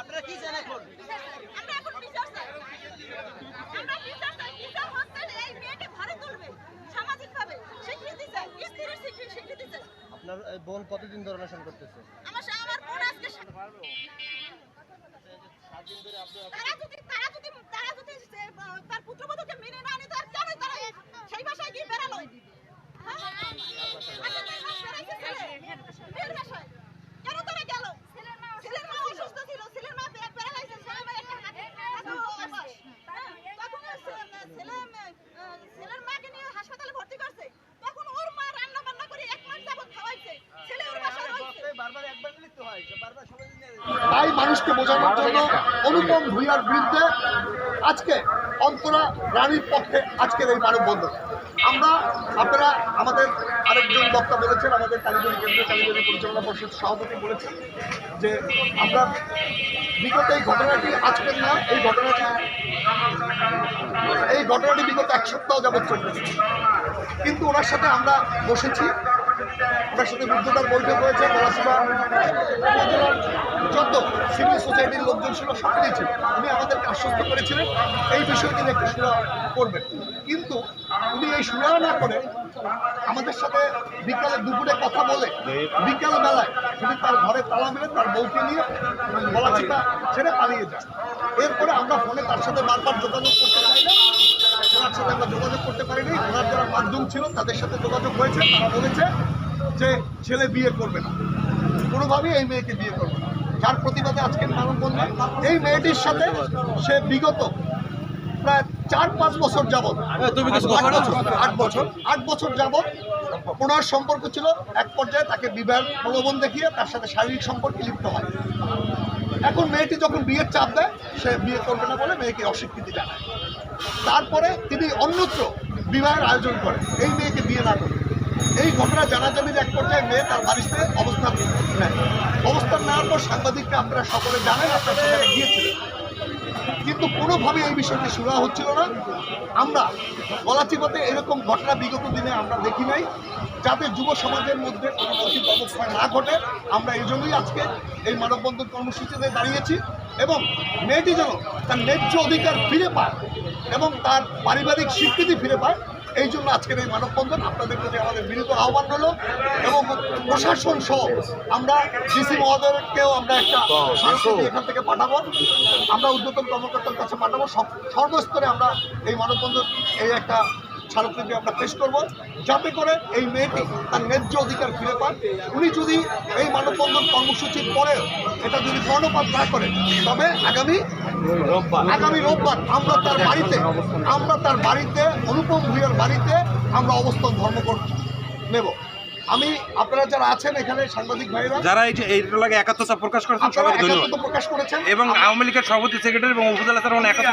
আপনারা কি এখন? আমরা এখন বিচার চাই আমরা বিচার চাই বিচার হচ্ছে এই মেয়েকে ঘরে তুলবে স্বীকৃতি চাই স্ত্রীর স্বীকৃতি স্বীকৃতি চাই আপনার বোন কতদিন ধরে অনশন করতেছে? আমার আমার বোন আজকে সাত দিন ধরে আপনি তারা যদি তারা তাই মানুষকে বোঝানোর জন্য অনুপম ভূঁইয়ার বিরুদ্ধে আজকে অন্তরা রানীর পক্ষে আজকের এই মানববন্ধন আমরা আপনারা আমাদের আরেকজন বক্তা বলেছেন আমাদের কালীগঞ্জ কেন্দ্রীয় কালীগঞ্জ পরিচালনা পরিষদ সভাপতি বলেছেন যে আমরা বিগত এই ঘটনাটি আজকের না এই ঘটনাটি এই ঘটনাটি বিগত এক সপ্তাহ যাবৎ চলতেছে। কিন্তু ওনার সাথে আমরা বসেছি। ওনার সাথে রুদ্রদার বৈঠক হয়েছে পড়াশোনা যত সিভিল সোসাইটির লোকজন ছিল, সকলেই ছিল। উনি আমাদেরকে আশ্বস্ত করেছিলেন, এই বিষয়টি নিয়ে একটু করবেন। কিন্তু উনি এই সুরা না করে আমাদের সাথে বিকালে দুপুরে কথা বলে, বিকাল বেলায় উনি তার ঘরে তালা মেরে তার বউকে নিয়ে বলা গলাচিপা ছেড়ে পালিয়ে যায় এরপরে আমরা ফোনে তার সাথে বারবার যোগাযোগ করতে পারি না ওনার সাথে আমরা যোগাযোগ করতে পারিনি ওনার যারা মাধ্যম ছিল, তাদের সাথে যোগাযোগ হয়েছে, তারা বলেছে যে ছেলে বিয়ে করবে না। কোনোভাবেই এই মেয়েকে বিয়ে করবে না। যার প্রতিবাদে আজকের মানববন্ধন এই মেয়েটির সাথে সে বিগত প্রায় চার পাঁচ বছর যাবৎ আট বছর আট বছর যাবৎ ওনার সম্পর্ক ছিল এক পর্যায়ে তাকে বিবাহের প্রলোভন দেখিয়ে তার সাথে শারীরিক সম্পর্কে লিপ্ত হয়। এখন মেয়েটি যখন বিয়ের চাপ দেয় সে বিয়ে করবে না বলে মেয়েকে অস্বীকৃতি জানায়। তারপরে তিনি অন্যত্র বিবাহের আয়োজন করেন। এই মেয়েকে বিয়ে না করে। এই ঘটনা জানাজানির এক পর্যায়ে মেয়ে তার বাড়িতে অবস্থান নেয়। অবস্থান নেওয়ার পর সাংবাদিককে আপনারা সকলে জানেন, আপনারা সেখানে গিয়েছিলেন। কিন্তু কোনোভাবে এই বিষয়টি শোনা হচ্ছিল না। আমরা গলাচিপতে এরকম ঘটনা বিগত দিনে আমরা দেখি নাই, যাতে যুব সমাজের মধ্যে কোনো নৈতিক অবক্ষয় না ঘটে। আমরা এই জন্যই আজকে এই মানববন্ধন কর্মসূচিতে দাঁড়িয়েছি এবং মেয়েটি যেন তার ন্যায্য অধিকার ফিরে পায় এবং তার পারিবারিক স্বীকৃতি ফিরে পায় এই জন্য আজকের এই মানববন্ধন আপনাদের প্রতি আমাদের বিনীত আহ্বান হলো এবং প্রশাসন সহ আমরা ডিসি মহোদয়কেও আমরা একটা এখান থেকে পাঠাবো। আমরা উদ্যোতন কর্মকর্তার কাছে পাঠাবো। সব সর্বস্তরে আমরা এই মানববন্ধন এই একটা স্মারকলিপি আমরা পেশ করব। যাতে করে এই মেয়েটি তার ন্যায্য অধিকার ফিরে পান উনি যদি এই মানববন্ধন কর্মসূচির পরেও এটা যদি কর্ণপাত না করে তবে আগামী আগামী রোববার আমরা তার বাড়িতে আমরা তার বাড়িতে অনুপম ভূঁইয়ার বাড়িতে আমরা অবস্থান ধর্মঘট নেব। আমি আপনারা যারা আছেন এখানে সাংবাদিক ভাইরা যারা এই যে এইটার লাগে একাত্মতা প্রকাশ করেছেন সবাই ধন্যবাদ। প্রকাশ করেছেন। এবং আওয়ামী লীগের সভাপতি সেক্রেটারি এবং উপজেলা স্যার একাত্ম